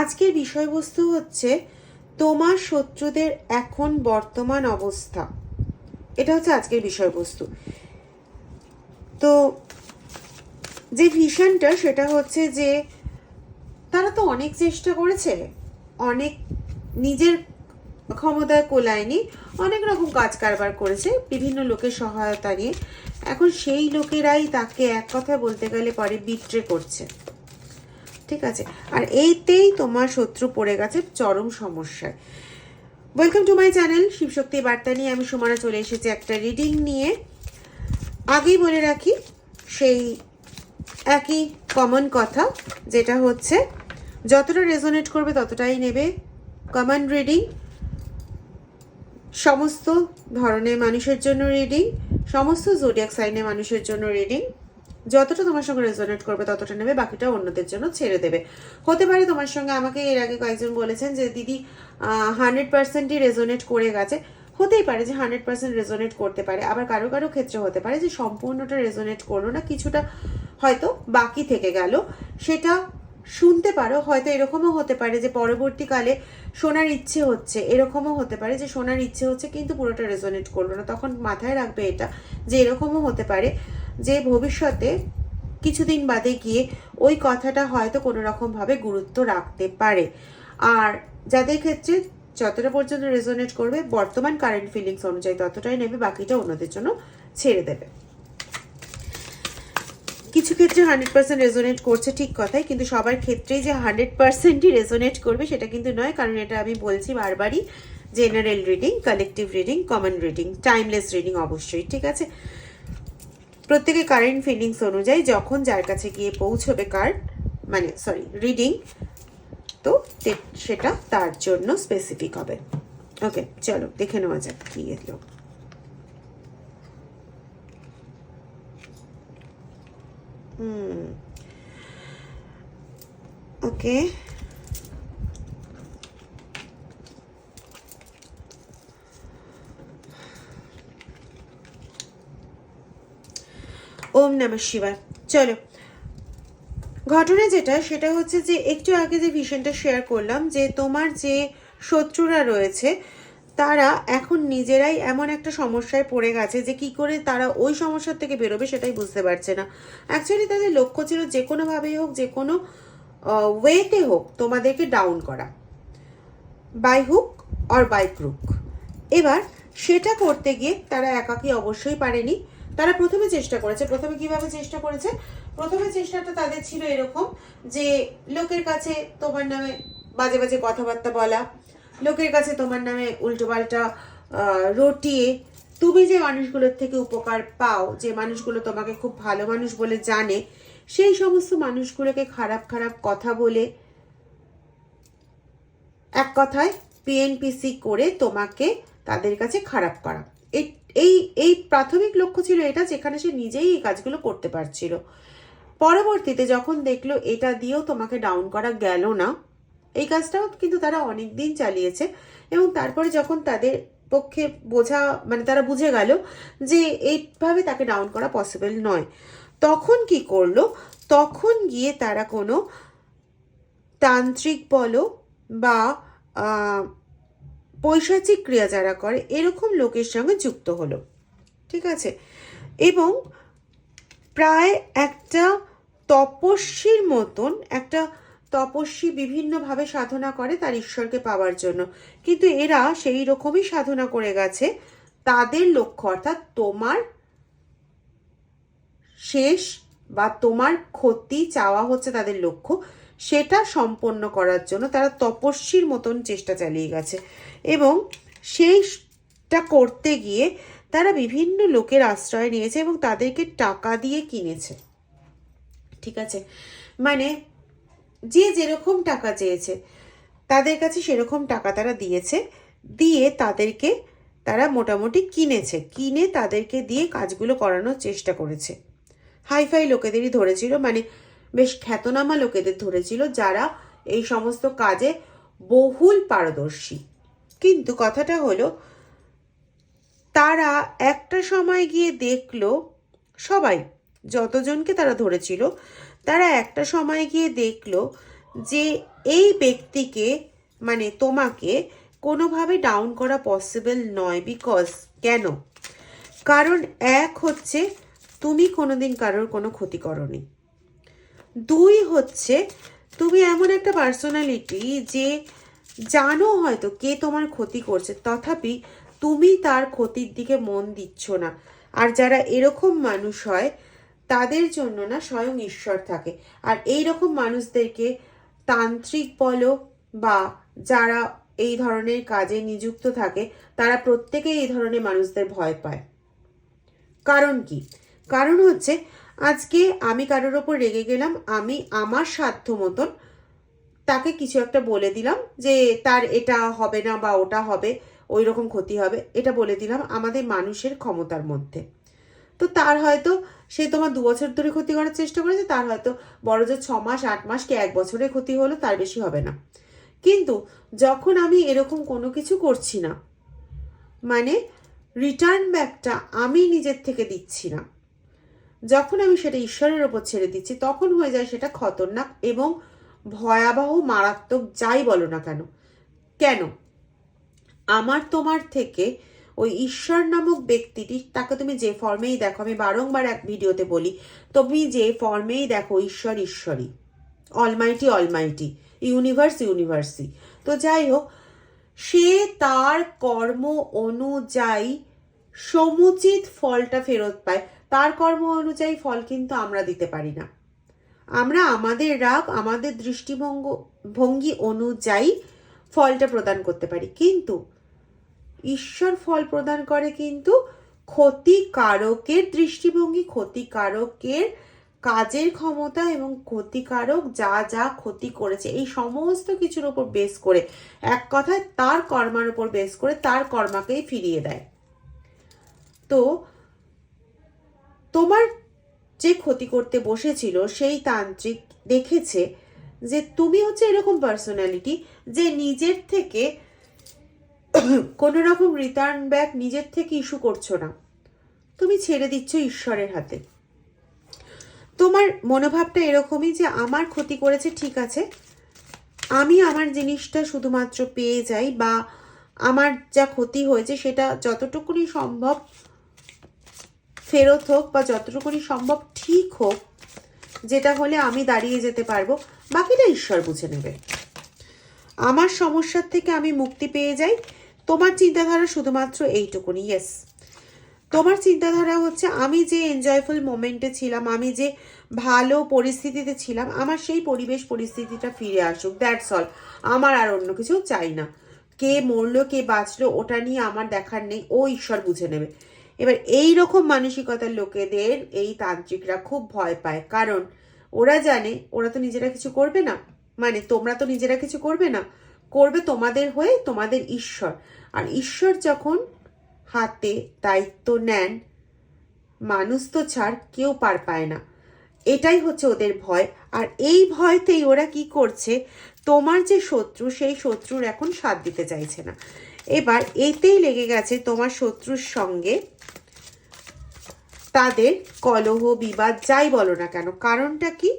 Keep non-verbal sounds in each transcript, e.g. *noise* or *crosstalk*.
আজকের বিষয়বস্তু হচ্ছে তোমার শত্রুদের এখন বর্তমান অবস্থা। এটা হচ্ছে আজকের বিষয়বস্তু। তো যে ভিশনটা সেটা হচ্ছে যে তারা তো অনেক চেষ্টা করেছে, অনেক নিজের ক্ষমতায় কোলায়নি অনেক রকম কাজ কারবার করেছে, বিভিন্ন লোকের সহায়তা নিয়ে। এখন সেই লোকেরাই তাকে এক কথা বলতে গেলে পরে বিট্রে করছে। ঠিক আছে? আর এইতেই তোমার শত্রু পড়ে গেছে চরম সমস্যায়। Welcome to my channel Shivshakti Barta নিয়ে আমি সুমানা চলে এসেছি একটা রিডিং নিয়ে। আগেই বলে রাখি, সেই একই কমন কথা, যেটা হচ্ছে, যতটা রেজোনেট করবে ততটাই নেবে কমন রিডিং সমস্ত ধরনের মানুষের জন্য রিডিং সমস্ত জোডিয়াক সাইনের মানুষের জন্য রিডিং যতটা তোমার সঙ্গে রেজোনেট করবে, ততটা নেবে, বাকিটা অন্যদের জন্য ছেড়ে দেবে। হতে পারে তোমার সঙ্গে আমাকে এর আগে কয়েকজন বলেছেন যে, দিদি হান্ড্রেড পার্সেন্টই রেজোনেট করে গেছে। হতেই পারে যে হান্ড্রেড পার্সেন্ট রেজোনেট করতে পারে। আবার কারও কারও ক্ষেত্রে হতে পারে যে, সম্পূর্ণটা রেজোনেট করল না, কিছুটা হয়তো বাকি থেকে গেল। সেটা শুনতে পারো, হয়তো এরকমও হতে পারে যে, পরবর্তীকালে শোনার ইচ্ছে হচ্ছে, এরকমও হতে পারে যে, শোনার ইচ্ছে হচ্ছে, কিন্তু পুরোটা রেজোনেট করল না। তখন মাথায় রাখবে এটা যে, এরকমও হতে পারে। যে ভবিষ্যতে কিছুদিন বাদে গিয়ে ওই কথাটা হয়তো কোনো রকমভাবে গুরুত্ব রাখতে পারে। আর যাদের ক্ষেত্রে যতটা পর্যন্ত রেজোনেট করবে, বর্তমান কারেন্ট ফিলিংস অনুযায়ী ততটাই নেবে, বাকিটা অন্যদের জন্য ছেড়ে দেবে। কিছু ক্ষেত্রে হান্ড্রেড পার্সেন্ট রেজোনেট করছে ঠিক কথাই, কিন্তু সবার ক্ষেত্রেই যে হান্ড্রেড পার্সেন্টই রেজোনেট করবে সেটা কিন্তু নয়, কারণ এটা আমি বলছি বারবারই general reading collective reading common reading timeless reading অবশ্যই, ঠিক আছে? প্রত্যেকে কারেন্ট ফিলিংস অনুযায়ী যখন যার কাছে গিয়ে পৌঁছবে কার্ড মানে সরি রিডিং তো সেটা তার জন্য স্পেসিফিক হবে। ওকে চলো, দেখে নেওয়া যাক কি এলো হুম ওকে ওম নমঃ শিবায়। চলো। ঘটনা যেটা, সেটা হচ্ছে যে একটু আগে যে ভিশনটা শেয়ার করলাম যে তোমার যে শত্রুরা রয়েছে, তারা এখন নিজেরাই এমন একটা সমস্যায় পড়ে গেছে যে কি করে তারা ওই সমস্যার থেকে বেরোবে সেটাই বুঝতে পারছে না। অ্যাকচুয়ালি তাদের লক্ষ্য ছিল যে কোনোভাবেই হোক, যে কোনো ওয়েতে হোক তোমাদেরকে ডাউন করা। By hook or by crook এবার সেটা করতে গিয়ে তারা একাকী অবশ্যই পারেনি। তারা প্রথমে চেষ্টা করেছে, প্রথমে কীভাবে চেষ্টা করেছে? প্রথমে চেষ্টাটা তাদের ছিল এরকম যে, লোকের কাছে তোমার নামে বাজে বাজে কথাবার্তা বলা, লোকের কাছে তোমার নামে উল্টোপাল্টা রটিয়ে তুমি যে মানুষগুলোর থেকে উপকার পাও, যে মানুষগুলো তোমাকে খুব ভালো মানুষ বলে জানে, সেই সমস্ত মানুষগুলোকে খারাপ খারাপ কথা বলে এক কথায় পিএনপিসি করে তোমাকে তাদের কাছে খারাপ করা। এই এই এই প্রাথমিক লক্ষ্য ছিল এটা যেখানে সে নিজেই এই কাজগুলো করতে পারছিল। পরবর্তীতে যখন দেখল এটা দিয়েও তোমাকে ডাউন করা গেল না, এই কাজটাও কিন্তু তারা অনেক দিন চালিয়েছে এবং তারপরে যখন তাদের পক্ষে বোঝা মানে তারা বুঝে গেল যে এইভাবে তাকে ডাউন করা পসিবল নয়, তখন কি করল? তখন গিয়ে তারা কোনো তান্ত্রিক বলো বা পৈশাচিক ক্রিয়া যারা করে, এরকম লোকের সঙ্গে যুক্ত হলো। ঠিক আছে? এবং প্রায় একটা তপস্বীর মতন, একটা তপস্বী বিভিন্নভাবে সাধনা করে তার ঈশ্বরকে পাওয়ার জন্য। কিন্তু এরা সেই রকমই সাধনা করে গেছে। তাদের লক্ষ্য, অর্থাৎ তোমার শেষ বা তোমার ক্ষতি চাওয়া হচ্ছে তাদের লক্ষ্য। সেটা সম্পন্ন করার জন্য তারা তপস্বীর মতন চেষ্টা চালিয়ে গেছে। এবং সেইটা করতে গিয়ে তারা বিভিন্ন লোকের আশ্রয় নিয়েছে এবং তাদেরকে টাকা দিয়ে কিনেছে। ঠিক আছে? মানে যে যেরকম টাকা চেয়েছে, তাদের কাছে সেরকম টাকা তারা দিয়েছে, দিয়ে তাদেরকে তারা মোটামুটি কিনেছে। কিনে তাদেরকে দিয়ে কাজগুলো করানোর চেষ্টা করেছে। হাইফাই লোকেদেরই ধরেছিল। মানে বেশ খ্যাতনামা লোকেদের ধরেছিল যারা এই সমস্ত কাজে বহুল পারদর্শী। কিন্তু কথাটা হলো, তারা একটা সময় গিয়ে দেখল, সবাই, যতজনকে তারা ধরেছিল, তারা একটা সময় গিয়ে দেখল যে এই ব্যক্তিকে মানে তোমাকে, কোনোভাবে ডাউন করা পসিবল নয় বিকজ কেন? কারণ এক হচ্ছে, তুমি কোনোদিন কারোর কোনো ক্ষতি করনি। দুই হচ্ছে, তুমি এমন একটা পার্সোনালিটি যে জানো হয়তো কে তোমার ক্ষতি করছে, তথাপি তুমি তার ক্ষতির দিকে মন দিচ্ছ না। আর যারা এরকম মানুষ হয়, তাদের জন্য না স্বয়ং ঈশ্বর থাকে। আর এই রকম মানুষদেরকে তান্ত্রিক বলো বা যারা এই ধরনের কাজে নিযুক্ত থাকে, তারা প্রত্যেকেই এই ধরনের মানুষদের ভয় পায়। কারণ কি? কারণ হচ্ছে আজকে আমি কারোর ওপর রেগে গেলাম, আমি আমার সাধ্য মতন তাকে কিছু একটা বলে দিলাম যে তার এটা হবে না বা ওটা হবে, ওই রকম ক্ষতি হবে, এটা বলে দিলাম আমাদের মানুষের ক্ষমতার মধ্যে। তো তার হয়তো, সে তোমার দু বছর ধরে ক্ষতি করার চেষ্টা করেছে, তার হয়তো বড় যে ছ মাস, আট মাস কি এক বছরের ক্ষতি হলো, তার বেশি হবে না। কিন্তু যখন আমি এরকম কোনো কিছু করছি না মানে রিটার্ন ব্যাকটা আমি নিজের থেকে দিচ্ছি না যখন আমি সেটা ঈশ্বরের ওপর ছেড়ে দিচ্ছি, তখন হয়ে যায় সেটা খতরনাক এবং ভয়াবহ, মারাত্মক যাই বলো না কেন। কেন? আমার, তোমার থেকে ওই ঈশ্বর নামক ব্যক্তিটি, তাকে তুমি যে ফর্মেই দেখো, আমি বারংবার এক ভিডিওতে বলি, তুমি যে ফর্মেই দেখো, ঈশ্বর ঈশ্বরই অলমাইটি অলমাইটি ইউনিভার্স ইউনিভার্সই তো যাই হোক, সে তার কর্ম অনুযায়ী সমুচিত ফলটা ফেরত পায়। তার কর্ম অনুযায়ী ফল কিন্তু আমরা দিতে পারি না। আমরা আমাদের রাগ, আমাদের দৃষ্টিভঙ্গ, ভঙ্গি অনুযায়ী ফলটা প্রদান করতে পারি। কিন্তু ঈশ্বর ফল প্রদান করে কিন্তু ক্ষতিকারকের দৃষ্টিভঙ্গি, ক্ষতিকারকের কাজের ক্ষমতা এবং ক্ষতিকারক যা যা ক্ষতি করেছে, এই সমস্ত কিছুর উপর বেস করে, এক কথায় তার কর্মার উপর বেস করে তার কর্মাকেই ফিরিয়ে দেয়। তো তোমার যে ক্ষতি করতে বসেছিল, সেই তান্ত্রিক দেখেছে যে তুমি হচ্ছে এরকম পার্সোনালিটি যে নিজের থেকে *clears throat* কোনো রকম রিটার্ন ব্যাক নিজের থেকে ইস্যু করছ না। তুমি ছেড়ে দিচ্ছ ঈশ্বরের হাতে। তোমার মনোভাবটা এরকমই যে আমার ক্ষতি করেছে, ঠিক আছে। আমি আমার জিনিসটা শুধুমাত্র পেয়ে যাই বা আমার যা ক্ষতি হয়েছে সেটা যতটুকুনি সম্ভব ফেরত হোক বা যতটুকুনি সম্ভব ঠিক হোক, যেটা হলে আমি দাঁড়িয়ে যেতে পারব, বাকিটা ঈশ্বর বুঝে নেবে। আমার সমস্যার থেকে আমি মুক্তি পেয়ে যাই। তোমার চিন্তাধারা শুধুমাত্র এইটুকুনি ইয়েস তোমার চিন্তাধারা হচ্ছে আমি যে এনজয়ফুল মোমেন্টে ছিলাম, আমি যে ভালো পরিস্থিতিতে ছিলাম, আমার সেই পরিবেশ পরিস্থিতিটা ফিরে আসুক দ্যাটস অল আমার আর অন্য কিছু চাই না। কে মরলো, কে বাঁচলো, ওটা নিয়ে আমার দেখার নেই, ও ঈশ্বর বুঝে নেবে। এবার এই রকম মানসিকতার লোকেদের এই তান্ত্রিকরা খুব ভয় পায়। কারণ ওরা জানে, ওরা তো নিজেরা কিছু করবে না। মানে তোমরা তো নিজেরা কিছু করবে না। করবে তোমাদের হয়ে তোমাদের ঈশ্বর। আর ঈশ্বর যখন হাতে দায়িত্ব নেন, মানুষ তো ছাড় কেউ পার পায় না। এটাই হচ্ছে ওদের ভয়। আর এই ভয়তেই ওরা কি করছে, তোমার যে শত্রু, সেই শত্রুর এখন সাথ দিতে চাইছে না। এবার এতেই লেগে গেছে তোমার শত্রুর সঙ্গে তাদের কলহ, বিবাদ যাই বলো না কেন, কারণটা কি?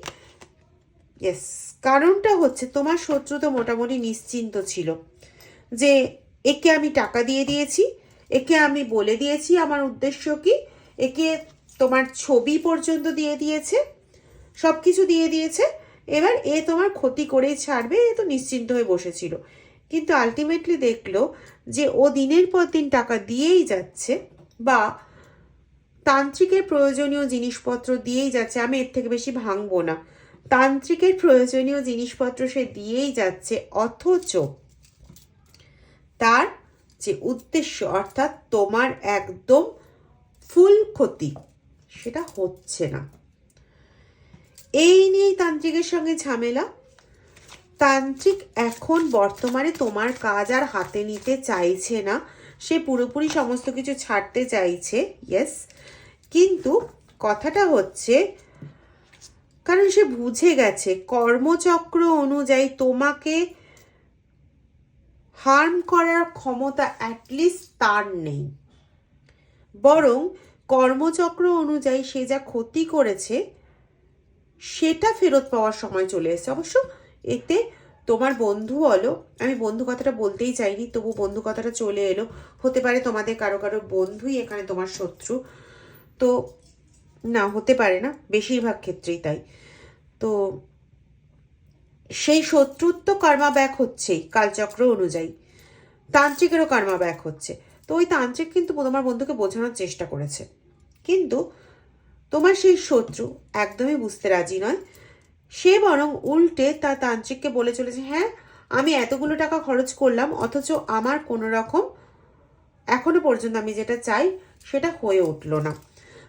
ইয়েস কারণটা হচ্ছে তোমার শত্রু তো মোটামুটি নিশ্চিন্ত ছিল যে একে আমি টাকা দিয়ে দিয়েছি, একে আমি বলে দিয়েছি, আমার উদ্দেশ্য কি? একে তোমার ছবি পর্যন্ত দিয়ে দিয়েছে সব কিছু দিয়ে দিয়েছে, এবার এ তোমার ক্ষতি করেই ছাড়বে, এ তো নিশ্চিন্ত হয়ে বসেছিল। কিন্তু আলটিমেটলি দেখল যে ও দিনের পর দিন টাকা দিয়েই যাচ্ছে বা তান্ত্রিকের প্রয়োজনীয় জিনিসপত্র দিয়েই যাচ্ছে। আমি এর থেকে বেশি ভাঙবো না। তান্ত্রিকের প্রয়োজনীয় জিনিসপত্র সে দিয়েই যাচ্ছে, অথচ তার যে উদ্দেশ্য, অর্থাৎ তোমার একদম ফুল ক্ষতি, সেটা হচ্ছে না। এই নিয়েই তান্ত্রিকের সঙ্গে ঝামেলা। তান্ত্রিক এখন বর্তমানে তোমার কাজ আর হাতে নিতে চাইছে না। সে পুরোপুরি সমস্ত কিছু ছাড়তে চাইছে ইয়েস কিন্তু কথাটা হচ্ছে, কারণ সে বুঝে গেছে, কর্মচক্র অনুযায়ী তোমাকে হার্ম করার ক্ষমতা অ্যাটলিস্ট তার নেই। বরং কর্মচক্র অনুযায়ী সে যা ক্ষতি করেছে, সেটা ফেরত পাওয়ার সময় চলে এসেছে। অবশ্য এতে তোমার বন্ধু বলো। আমি বন্ধু কথাটা বলতেই চাইনি, তবু বন্ধু কথাটা চলে এলো। হতে পারে তোমাদের কারও কারও বন্ধুই এখানে তোমার শত্রু। তো না, হতে পারে না, বেশিরভাগ ক্ষেত্রেই তাই। তো সেই শত্রুত্ব কর্মা ব্যাক হচ্ছেই কালচক্র অনুযায়ী। তান্ত্রিকেরও কর্মা ব্যাক হচ্ছে। তো ওই তান্ত্রিক কিন্তু তোমার বন্ধুকে বোঝানোর চেষ্টা করেছে। কিন্তু তোমার সেই শত্রু একদমই বুঝতে রাজি নয়। সে বরং উল্টে তার তান্ত্রিককে বলে চলেছে হ্যাঁ আমি এতগুলো টাকা খরচ করলাম, অথচ আমার কোনো রকম এখনও পর্যন্ত আমি যেটা চাই সেটা হয়ে উঠল না।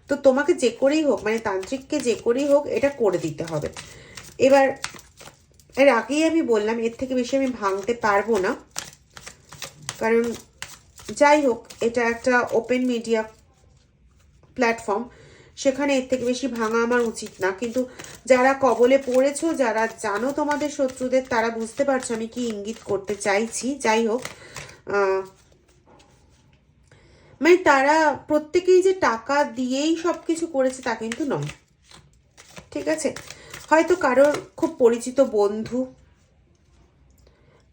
তো তোমাকে যে করেই হোক মানে তান্ত্রিককে যে করেই হোক, এটা করে দিতে হবে। এবার, এর আগেই আমি বললাম, এর থেকে বেশি আমি ভাঙতে পারব না। কারণ যাই হোক, এটা একটা ওপেন মিডিয়া প্ল্যাটফর্ম সেখানে এর থেকে বেশি ভাঙা আমার উচিত না। কিন্তু যারা কবলে পড়েছো, যারা জানো তোমাদের শত্রুদের, তারা বুঝতে পারছ আমি কি ইঙ্গিত করতে চাইছি। যাই হোক মানে তারা প্রত্যেকেই যে টাকা দিয়েই সব কিছু করেছে তা কিন্তু নয়। ঠিক আছে? হয়তো কারোর খুব পরিচিত বন্ধু,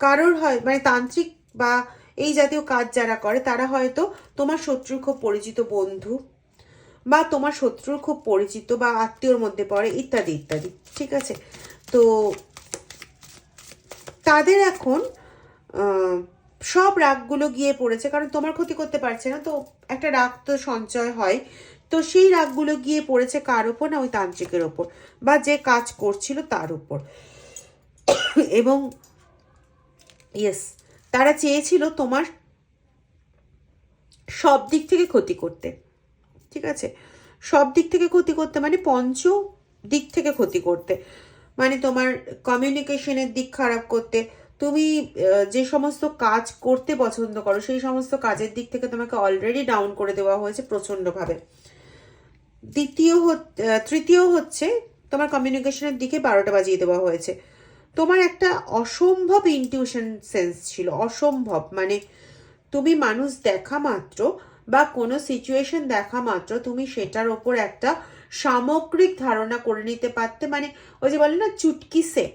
কারোর হয় মানে তান্ত্রিক বা এই জাতীয় কাজ যারা করে, তারা হয়তো তোমার শত্রুর খুব পরিচিত বন্ধু বা তোমার শত্রুর খুব পরিচিত বা আত্মীয়র মধ্যে পড়ে, ইত্যাদি ইত্যাদি, ঠিক আছে? তো তাদের এখন সব রাগগুলো গিয়ে পড়েছে, কারণ তোমার ক্ষতি করতে পারছে না, তো একটা রাগ তো সঞ্চয় হয়। তো সেই রাগগুলো গিয়ে পড়েছে কার ওপর না, ওই তান্ত্রিকের ওপর বা যে কাজ করছিল তার উপর। এবং ইয়েস তারা চেয়েছিল তোমার সব দিক থেকে ক্ষতি করতে। ঠিক আছে? সব দিক থেকে ক্ষতি করতে মানে পঞ্চ দিক থেকে ক্ষতি করতে। মানে তোমার কমিউনিকেশনের দিক খারাপ করতে। তুমি যে সমস্ত কাজ করতে পছন্দ করো, সেই সমস্ত কাজের দিক থেকে তোমাকে অলরেডি ডাউন করে দেওয়া হয়েছে প্রচণ্ডভাবে। দ্বিতীয় তৃতীয় হচ্ছে তোমার কমিউনিকেশনের দিকে বারোটা বাজিয়ে দেওয়া হয়েছে। তোমার একটা অসম্ভব ইনটিউশন সেন্স ছিল, অসম্ভব। মানে তুমি মানুষ দেখা মাত্র বা কোনো সিচুয়েশন দেখা মাত্র তুমি সেটার ওপর একটা সামগ্রিক ধারণা করে নিতে পারতে। মানে ওই যে বলে না, চুটকি সে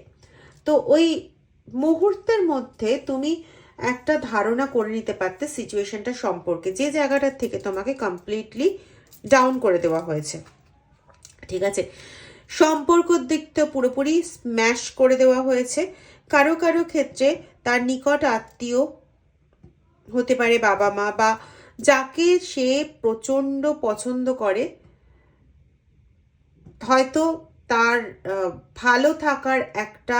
তো ওই মুহূর্তের মধ্যে তুমি একটা ধারণা করে নিতে পারতে সিচুয়েশনটা সম্পর্কে। যে জায়গাটার থেকে তোমাকে কমপ্লিটলি ডাউন করে দেওয়া হয়েছে। ঠিক আছে? সম্পর্কর দিকটা পুরোপুরি স্ম্যাশ করে দেওয়া হয়েছে। কারও কারও ক্ষেত্রে তার নিকট আত্মীয় হতে পারে বাবা মা বা যাকে সে প্রচণ্ড পছন্দ করে, হয়তো তার ভালো থাকার একটা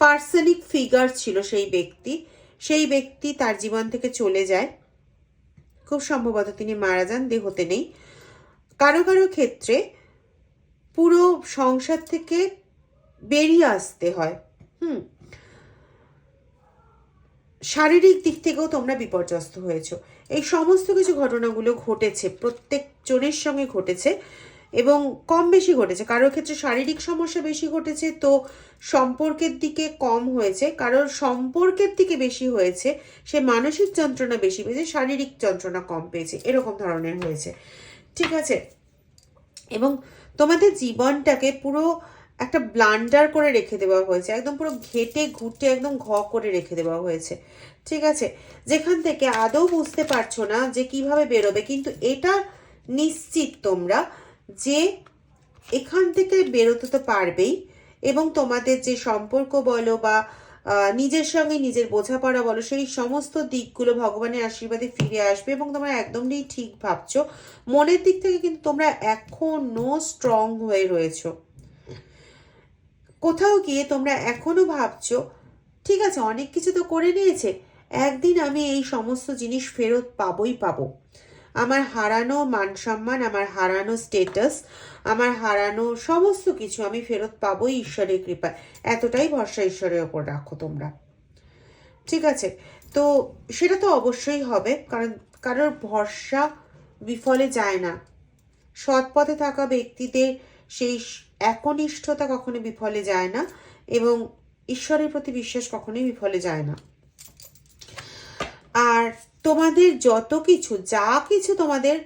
পার্সনিক ফিগার ছিল সেই ব্যক্তি। সেই ব্যক্তি তার জীবন থেকে চলে যায়। খুব সম্ভবত তিনি মারা যান, দেহতে নেই। কারও কারও ক্ষেত্রে পুরো সংসার থেকে বেরিয়ে আসতে হয়। হুম। শারীরিক দিক থেকেও তোমরা বিপর্যস্ত হয়েছো। এই সমস্ত কিছু ঘটনাগুলো ঘটেছে, প্রত্যেক জনের সঙ্গে ঘটেছে এবং কম বেশি ঘটেছে। কারোর ক্ষেত্রে শারীরিক সমস্যা বেশি ঘটেছে তো সম্পর্কের দিকে কম হয়েছে। কারোর সম্পর্কের দিকে বেশি হয়েছে, সে মানসিক যন্ত্রণা বেশি পেয়েছে, শারীরিক যন্ত্রণা কম পেয়েছে, এরকম ধরনের হয়েছে। ঠিক আছে? এবং তোমাদের জীবনটাকে পুরো একটা ব্লান্ডার করে রেখে দেওয়া হয়েছে। একদম পুরো ঘেটে ঘুটে একদম ঘ করে রেখে দেওয়া হয়েছে। ঠিক আছে? যেখান থেকে আদৌ বুঝতে পারছ না যে কীভাবে বেরোবে, কিন্তু এটা নিশ্চিত তোমরা যে এখান থেকে বেরোতে তো পারবেই এবং তোমাদের যে সম্পর্ক বলো বা নিজের সঙ্গে নিজের বোঝাপড়া বলো, সেই সমস্ত দিকগুলো ভগবানের আশীর্বাদে ফিরে আসবে এবং তোমরা একদমই ঠিক ভাবছ। মনের দিক থেকে কিন্তু তোমরা এখনও স্ট্রং হয়ে রয়েছো। কোথাও গিয়ে তোমরা এখনও ভাবছ, ঠিক আছে, অনেক কিছু তো করে নিয়েছে, একদিন আমি এই সমস্ত জিনিস ফেরত পাবোই পাবো। আমার হারানো মান সম্মান, আমার হারানো স্টেটাস আমার হারানো সমস্ত কিছু আমি ফেরত পাবোই ঈশ্বরের কৃপায়। এতটাই ভরসা ঈশ্বরের ওপর রাখো তোমরা। ঠিক আছে, তো সেটা তো অবশ্যই হবে, কারণ কারোর ভরসা বিফলে যায় না। সৎ পথে থাকা ব্যক্তিদের সেই একনিষ্ঠতা কখনো বিফলে যায় না এবং ঈশ্বরের প্রতি বিশ্বাস কখনোই বিফলে যায় না। আর তোমাদের যত কিছু, যা কিছু তোমাদের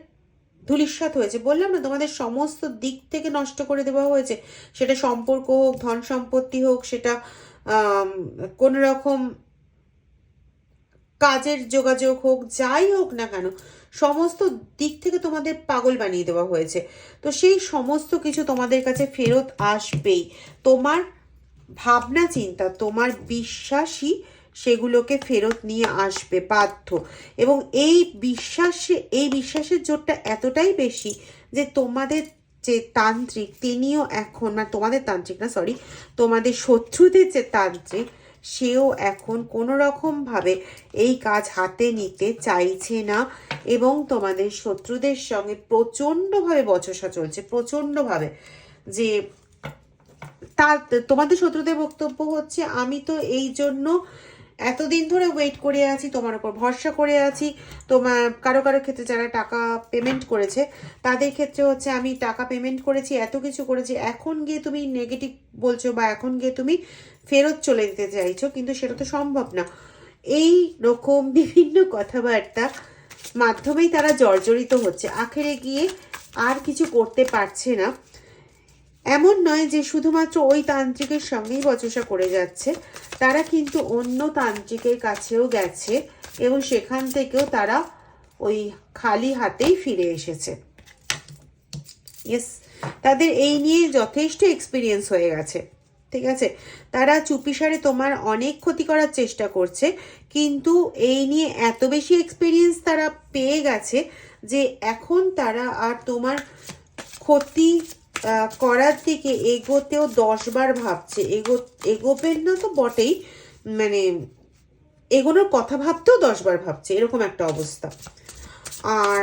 ধুলিস্বাত হয়েছে, বললাম না, তোমাদের সমস্ত দিক থেকে নষ্ট করে দেওয়া হয়েছে, সেটা সম্পর্ক হোক, ধন সম্পত্তি হোক, সেটা কোনো রকম কাজের যোগাযোগ হোক, যাই হোক না কেন, সমস্ত দিক থেকে তোমাদের পাগল বানিয়ে দেওয়া হয়েছে। তো সেই সমস্ত কিছু তোমাদের কাছে ফেরত আসবেই। তোমার ভাবনা, চিন্তা, তোমার বিশ্বাসই সেগুলোকে ফেরত নিয়ে আসবে বাধ্য। এবং এই বিশ্বাসে, এই বিশ্বাসের জোরটা এতটাই বেশি যে তোমাদের যে তান্ত্রিক, তিনিও এখন মানে তোমাদের তান্ত্রিক না সরি তোমাদের শত্রুদের যে তান্ত্রিক সেও এখন কোনো রকমভাবে এই কাজ হাতে নিতে চাইছে না এবং তোমাদের শত্রুদের সঙ্গে প্রচণ্ডভাবে বচসা চলছে, প্রচণ্ডভাবে যে তার, তোমাদের শত্রুদের বক্তব্য হচ্ছে, আমি তো এই জন্য এতদিন ধরে ওয়েট করে আছি, তোমার উপর ভরসা করে আছি, তোমার, কারও কারও ক্ষেত্রে যারা টাকা পেমেন্ট করেছে, তাদের ক্ষেত্রে হচ্ছে আমি টাকা পেমেন্ট করেছি, এত কিছু করেছি, এখন গিয়ে তুমি নেগেটিভ বলছো বা এখন গিয়ে তুমি ফেরত চলে যেতে চাইছো, কিন্তু সেটা তো সম্ভব না। এই রকম বিভিন্ন কথাবার্তা মাধ্যমেই তারা জর্জরিত হচ্ছে। আখেরে গিয়ে আর কিছু করতে পারছে না। এমন নয় যে শুধুমাত্র ওই তান্ত্রিকের সঙ্গেই বচসা করে যাচ্ছে, তারা কিন্তু অন্য তান্ত্রিকের কাছেও গেছে এবং সেখান থেকেও তারা ওই খালি হাতেই ফিরে এসেছে। ইয়েস তাদের এই নিয়ে যথেষ্ট এক্সপিরিয়েন্স হয়ে গেছে। ঠিক আছে তারা চুপিসারে তোমার অনেক ক্ষতি করার চেষ্টা করছে, কিন্তু এই নিয়ে এত বেশি এক্সপিরিয়েন্স তারা পেয়ে গেছে যে এখন তারা আর তোমার ক্ষতি করার দিকে এগোতেও দশবার ভাবছে। এগো, এগোবেন না তো বটেই মানে এগোনোর কথা ভাবতেও দশবার ভাবছে, এরকম একটা অবস্থা। আর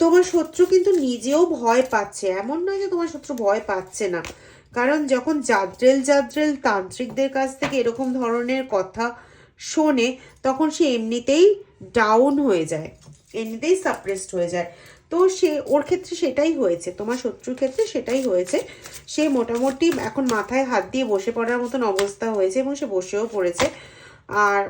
তোমার শত্রু কিন্তু নিজেও ভয় পাচ্ছে, এমন নয় যে তোমার শত্রু ভয় পাচ্ছে না। কারণ যখন জাদ্রেল জাদ্রেল তান্ত্রিকদের কাছ থেকে এরকম ধরনের কথা শোনে, তখন সে এমনিতেই ডাউন হয়ে যায়, এমনিতেই সাপ্রেসড হয়ে যায়। তো সে, ওর ক্ষেত্রে সেটাই হয়েছে, তোমার শত্রুর ক্ষেত্রে সেটাই হয়েছে। সে মোটামুটি এখন মাথায় হাত দিয়ে বসে পড়ার মতন অবস্থা হয়েছে এবং সে বসেও পড়েছে। আর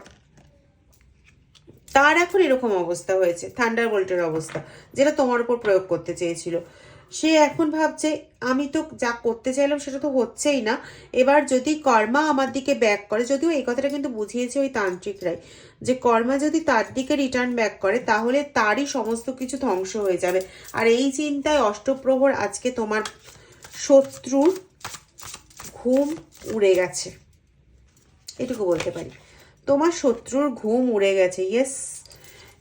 তার এখন এরকম অবস্থা হয়েছে থান্ডার বোল্টের অবস্থা, যেটা তোমার উপর প্রয়োগ করতে চেয়েছিল। সে এখন ভাবছে, আমি তো যা করতে চাইলাম সেটা তো হচ্ছেই না। এবার যদি কর্মা আমার দিকে ব্যাক করে, যদিও এই কথাটা কিন্তু বুঝিয়েছে ওই তান্ত্রিকরাই যে কর্মা যদি তার দিকে রিটার্ন ব্যাক করে, তাহলে তারই সমস্ত কিছু ধ্বংস হয়ে যাবে। আর এই চিন্তায় অষ্টপ্রহর আজকে তোমার শত্রুর ঘুম উড়ে গেছে। এটুকু বলতে পারি। তোমার শত্রুর ঘুম উড়ে গেছে ইয়েস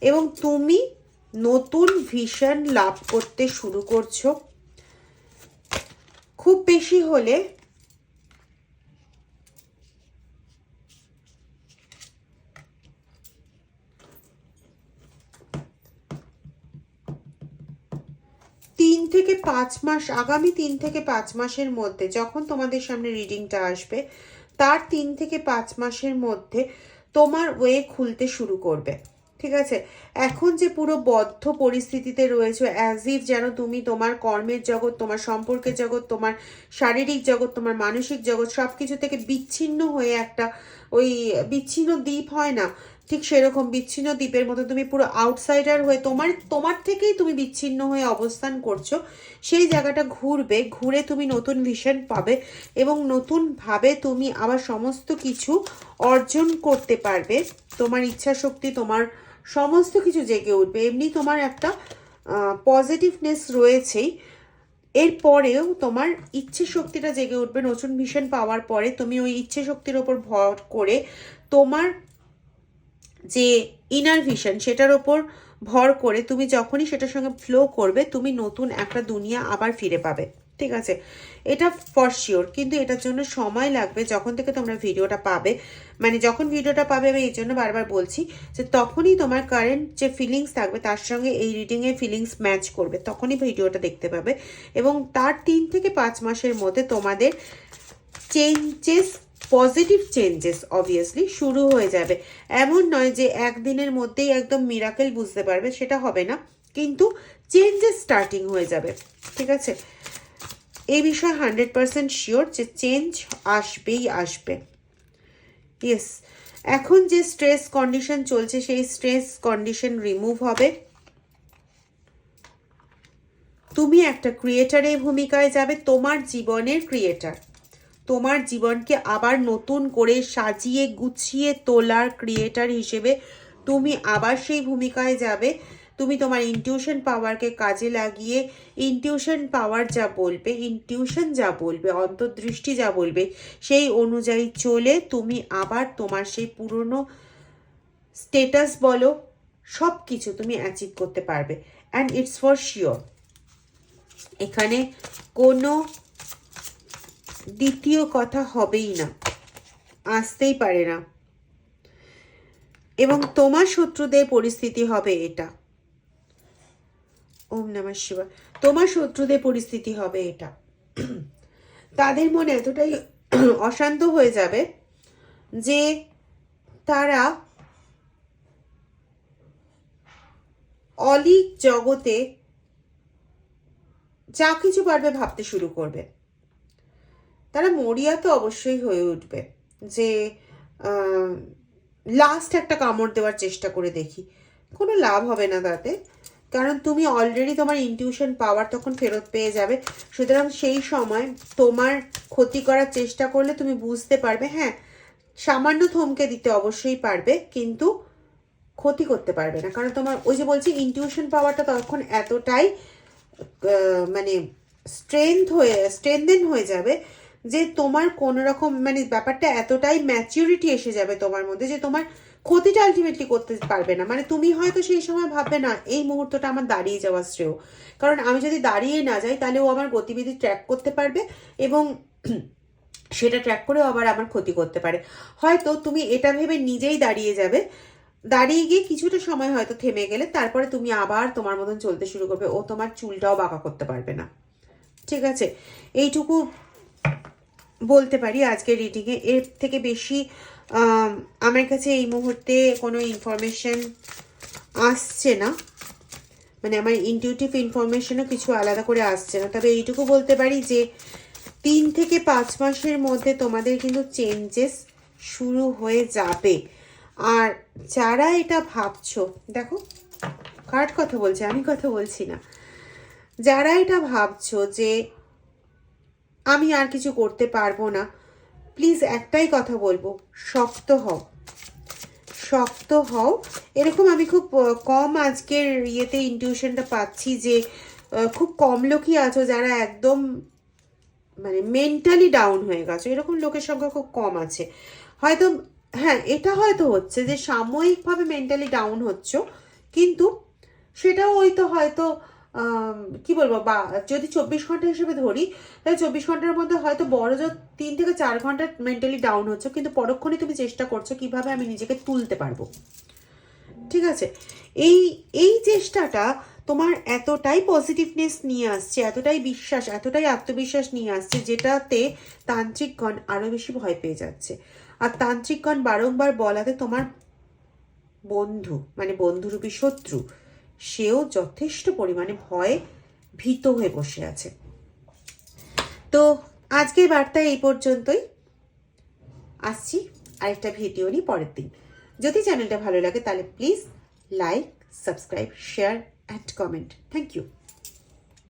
এবং তুমি নতুন ভিশন লাভ করতে শুরু করছ। খুব বেশি হলে তিন থেকে পাঁচ মাস, আগামী তিন থেকে পাঁচ মাসের মধ্যে যখন তোমাদের সামনে রিডিংটা আসবে, তার তিন থেকে পাঁচ মাসের মধ্যে তোমার ওয়ে খুলতে শুরু করবে। ঠিক আছে? এখন যে পুরো বদ্ধ পরিস্থিতিতে রয়েছে অ্যাজ ইফ যেন তুমি তোমার কর্মের জগৎ, তোমার সম্পর্কের জগৎ, তোমার শারীরিক জগৎ, তোমার মানসিক জগৎ সব কিছু থেকে বিচ্ছিন্ন হয়ে একটা ওই বিচ্ছিন্ন দ্বীপ হয় না? ঠিক সেরকম বিচ্ছিন্ন দ্বীপের মতো তুমি পুরো আউটসাইডার হয়ে তোমার তোমার থেকেই তুমি বিচ্ছিন্ন হয়ে অবস্থান করছ। সেই জায়গাটা ঘুরবে, ঘুরে তুমি নতুন ভিশন পাবে এবং নতুনভাবে তুমি আবার সমস্ত কিছু অর্জন করতে পারবে। তোমার ইচ্ছা শক্তি তোমার সমস্ত কিছু জেগে উঠবে। এমনি তোমার একটা পজিটিভনেস রয়েছেই। এরপরেও তোমার ইচ্ছে শক্তিটা জেগে উঠবে, নতুন ভিশন পাওয়ার পরে তুমি ওই ইচ্ছে শক্তির ওপর ভর করে তোমার যে ইনার ভিশন সেটার ওপর ভর করে তুমি যখনই সেটার সঙ্গে ফ্লো করবে, তুমি নতুন একটা দুনিয়া আবার ফিরে পাবে। ঠিক আছে। এটা ফর শিওর কিন্তু এটার জন্য সময় লাগবে যখন থেকে তোমরা ভিডিওটা পাবে। মানে যখন ভিডিওটা পাবে, আমি এই জন্য বারবার বলছি যে তখনই তোমার কারেন্ট যে ফিলিংস থাকবে, তার সঙ্গে এই রিডিংয়ের ফিলিংস ম্যাচ করবে, তখনই ভিডিওটা দেখতে পাবে। এবং তার তিন থেকে পাঁচ মাসের মধ্যে তোমাদের চেঞ্জেস পজিটিভ চেঞ্জেস অবভিয়াসলি শুরু হয়ে যাবে। এমন নয় যে একদিনের মধ্যেই একদম মিরাকেল বুঝতে পারবে, সেটা হবে না। কিন্তু চেঞ্জেস স্টার্টিং হয়ে যাবে, ঠিক আছে? এই বিষয়ে হান্ড্রেড পার্সেন্ট শিওর যে চেঞ্জ আসবেই আসবে। ইয়েস এখন যে স্ট্রেস কন্ডিশন চলছে, সেই স্ট্রেস কন্ডিশন রিমুভ হবে। তুমি একটা ক্রিয়েটারের ভূমিকায় যাবে, তোমার জীবনের ক্রিয়েটার। তোমার জীবনকে আবার নতুন করে সাজিয়ে, গুছিয়ে তোলার ক্রিয়েটার হিসেবে তুমি আবার সেই ভূমিকায় যাবে। তুমি তোমার ইনটিউশন পাওয়ারকে কাজে লাগিয়ে ইনটিউশন পাওয়ার যা বলবে ইনটিউশন যা বলবে, অন্তর্দৃষ্টি যা বলবে, সেই অনুযায়ী চলে তুমি আবার তোমার সেই পুরনো স্টেটাস বলো সব কিছু তুমি অ্যাচিভ করতে পারবে। অ্যান্ড ইটস ফর শিওর এখানে কোনো দ্বিতীয় কথা হবেই না। আসতেই পারে না। এবং তোমার শত্রুদের পরিস্থিতি হবে এটা। ওম নমঃ শিবায় তোমার শত্রুদের পরিস্থিতি হবে এটা। তাদের মনে এতটাই অশান্ত হয়ে যাবে যে তারা অলিক জগতে যা কিছু পারবে ভাবতে শুরু করবে। তারা মরিয়া তো অবশ্যই হয়ে উঠবে যে লাস্ট একটা কামড় দেওয়ার চেষ্টা করে দেখি। কোনো লাভ হবে না তাতে। কারণ তুমি অলরেডি তোমার ইনটিউশন পাওয়ার তখন ফেরত পেয়ে যাবে। সুতরাং সেই সময় তোমার ক্ষতি করার চেষ্টা করলে তুমি বুঝতে পারবে হ্যাঁ সামান্য থমকে দিতে অবশ্যই পারবে, কিন্তু ক্ষতি করতে পারবে না। কারণ তোমার ওই যে বলছি ইনটিউশন পাওয়ারটা তখন এতটাই মানে স্ট্রেংথ হয়ে স্ট্রেনদেন হয়ে যাবে যে তোমার কোনো রকম মানে ব্যাপারটা এতটাই ম্যাচিউরিটি এসে যাবে তোমার মধ্যে যে তোমার ক্ষতিটা আলটিমেটলি করতে পারবে না। মানে তুমি হয়তো সেই সময় ভাববে, না, এই মুহূর্তটা আমার দাঁড়িয়ে যাওয়া শ্রেয়। কারণ আমি যদি দাঁড়িয়ে না যাই, তাহলে ও আমার গতিবিধি ট্র্যাক করতে পারবে এবং *clears throat* সেটা ট্র্যাক করেও আবার আমার ক্ষতি করতে পারে। হয়তো তুমি এটা ভেবে নিজেই দাঁড়িয়ে যাবে। দাঁড়িয়ে গিয়ে কিছুটা সময় হয়তো থেমে গেলে তারপরে তুমি আবার তোমার মতন চলতে শুরু করবে। ও তোমার চুলটাও বাঁকা করতে পারবে না। ঠিক আছে? এইটুকু বলতে পারি আজকের রিডিংয়ে এর থেকে বেশি আমার কাছে এই মুহূর্তে কোনো ইনফরমেশন আসছে না। মানে আমার ইনটিউটিভ ইনফরমেশনও কিছু আলাদা করে আসছে না। তবে এইটুকু বলতে পারি যে, তিন থেকে পাঁচ মাসের মধ্যে তোমাদের কিন্তু চেঞ্জেস শুরু হয়ে যাবে। আর যারা এটা ভাবছ, দেখো, কার কথা বলছে? আমি কথা বলছি না। যারা এটা ভাবছ যে, আমি আর কিছু করতে পারব না প্লিজ একটাই কথা বলব, শক্ত হও। শক্ত হও। এরকম আমি খুব কম আজকের ইয়েতে ইনটিউশনটা পাচ্ছি যে খুব কম লোকই আছো যারা একদম মানে মেন্টালি ডাউন হয়ে গেছো। এরকম লোকের সংখ্যা খুব কম আছে। হয়তো হ্যাঁ এটা হয়তো হচ্ছে যে সাময়িকভাবে মেন্টালি ডাউন হচ্ছ, কিন্তু সেটাও ওই তো হয়তো কি বলব, বা যদি চব্বিশ ঘণ্টা হিসেবে ধরি, তাহলে চব্বিশ ঘণ্টার মধ্যে হয়তো বড় জোর তিন থেকে চার ঘণ্টা মেন্টালি ডাউন হচ্ছে, কিন্তু পরক্ষণে তুমি চেষ্টা করছ কীভাবে আমি নিজেকে তুলতে পারব। ঠিক আছে? এই এই চেষ্টাটা তোমার এতটাই পজিটিভনেস নিয়ে আসছে, এতটাই বিশ্বাস, এতটাই আত্মবিশ্বাস নিয়ে আসছে, যেটাতে তান্ত্রিকগণ আরও বেশি ভয় পেয়ে যাচ্ছে। আর তান্ত্রিকগণ বারংবার বলাতে তোমার বন্ধু মানে বন্ধুরূপী শত্রু সেও যথেষ্ট পরিমাণে ভয়ে ভীত হয়ে বসে আছে। তো আজকের বার্তা এই পর্যন্তই। আসছি আরেকটা ভিডিও নিয়ে পরের দিন। যদি চ্যানেলটা ভালো লাগে তাহলে please like subscribe share and comment thank you